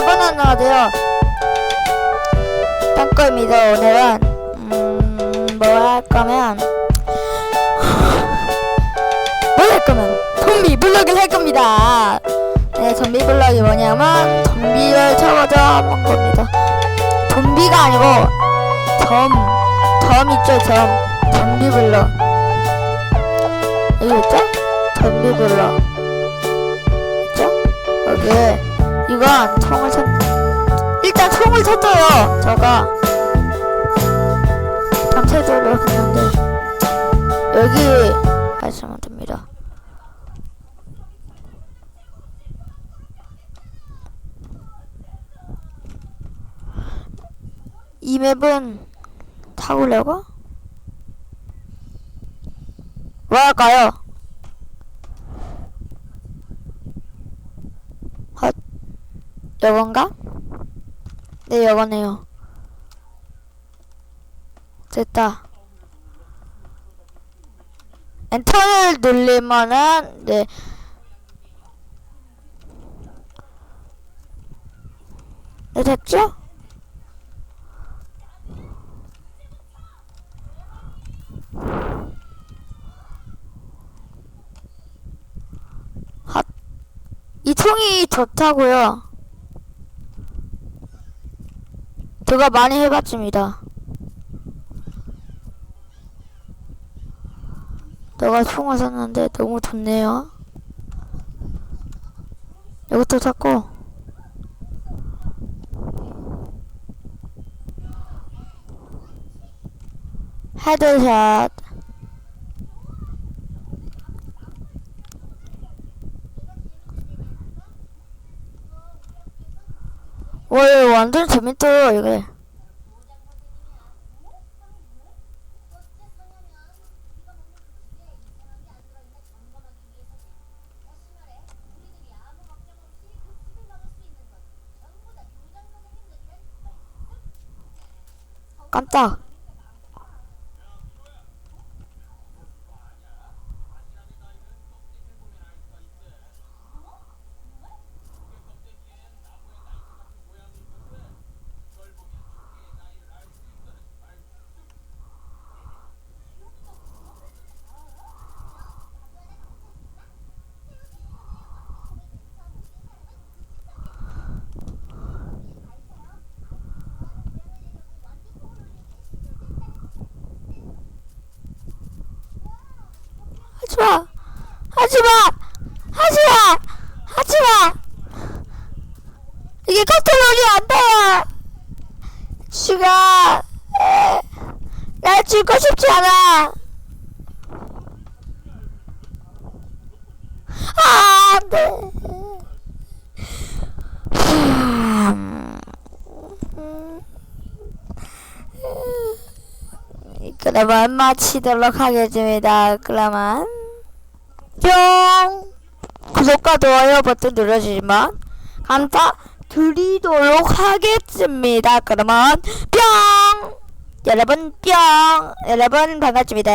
몇번 나눠야 돼요. 땅거입니다. 오늘은 음, 뭐할 거면 뭘 할 거면 좀비 블럭을 할 겁니다. 네, 좀비 블럭이 뭐냐면 좀비를 잡아서 먹 겁니다. 좀비가 아니고 점, 점 있죠, 점. 좀비 블럭. 여기 있죠? 좀비 블럭. 있죠? 여기 이건 총을 쳤 일단 총을 쳤어요 저가 전체적으로 했는데 여기 하시면 됩니다 이 맵은 타보려고? 뭐 할까요? 요건가? 네 요거네요 됐다 엔터를 누르면은 네 네, 됐죠? 핫. 이 총이 좋다고요. 제가 많이 해봤습니다. 내가 총을 샀는데 너무 좋네요. 이것도 샀고. 헤드샷. 와, 이거 완전 재밌다, 이게. 깜짝. 하지마! 하지마! 하지마! 하지마! 이게 컨트롤이 안 돼요! 죽어! 에, 나 죽고 싶지 않아! 아, 안 돼! 그러면 마치도록 하겠습니다. 그러면 뿅 구독과 좋아요 버튼 눌러주시면 감사드리도록 하겠습니다. 그러면 뿅 여러분 뿅 여러분 반갑습니다.